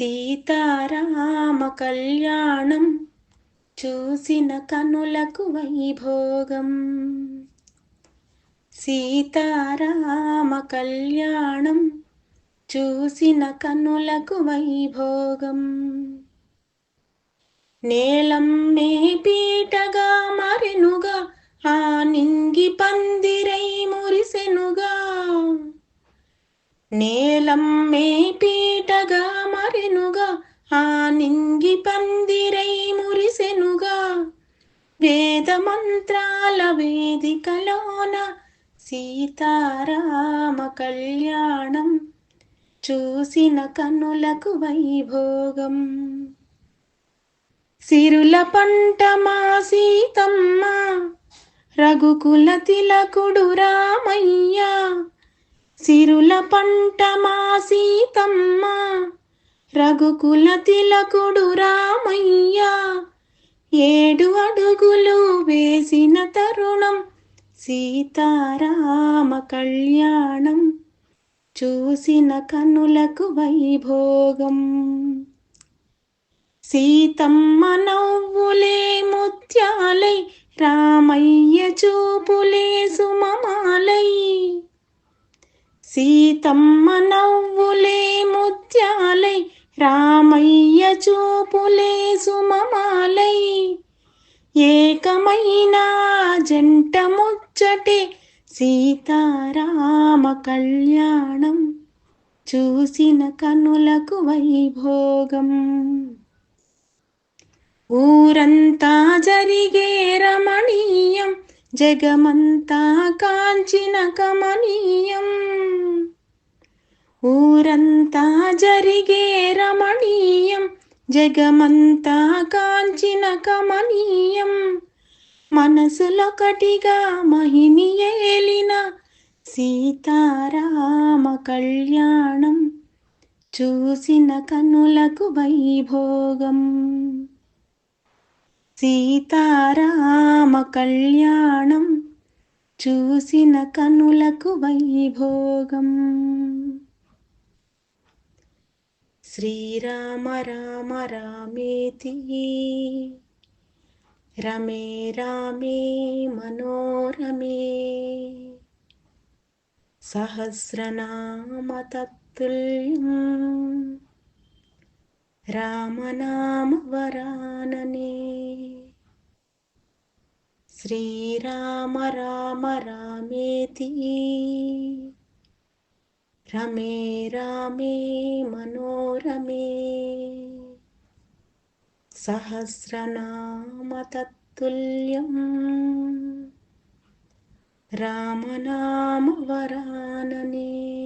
సీతారామ కళ్యాణం చూసిన కనులకు వైభోగం. సీతారామ కళ్యాణం చూసిన కనులకు వైభోగం. నేలం మే పీటగా మరెనుగా ఆ నింగి పందిరై మురిసెనుగా. నేలం నీటగా మరెనుగా ఆ నింగి పందిరై మురిసెనుగా. వేద మంత్రాల వేదికలోన సీతారామ కళ్యాణం చూసిన కనులకు వైభోగం. సిరుల పంట మా సీతమ్మ రఘుకుల తిలకుడు రామయ్య సిరుల పంట మా సీతమ్మ రఘుకుల తిలకుడు రామయ్య. ఏడు అడుగులు వేసిన తరుణం సీతారామ కళ్యాణం. చూసిన కనులకు వైభోగం. సీతమ్మ నవ్వులే ముత్యాలై రామయ్య చూపులే సుమమాలై. సీతమ్మ నవ్వులే ముత్యాలై రామయ్య చూపులే సుమమాలై. ఏకమైన జంట ముచ్చటే సీతారామ కళ్యాణం. చూసిన కనులకు వైభోగం. ఊరంతా జరిగే రమణీయం జగమంతా కాంచిన కమనీయం. ఊరంతా జరిగే రమణీయం జగమంతా కాంచిన కమనీయం. మనసులొకటిగా మహిని ఏలిన సీతారామ కళ్యాణం చూసిన కనులకు వైభోగం. సీతారామ కళ్యాణం చూసిన కనులకు వైభోగం. श्रीराम राम रामेति। रमे रामे मनोरमे। सहस्रनाम सहस्रनामतत्तुल्यं रामनामवरानने श्रीराम राम रामेति। ई రమే రామే మనోరమే. సహస్రనామతత్తుల్యం. రామనామ వరాననే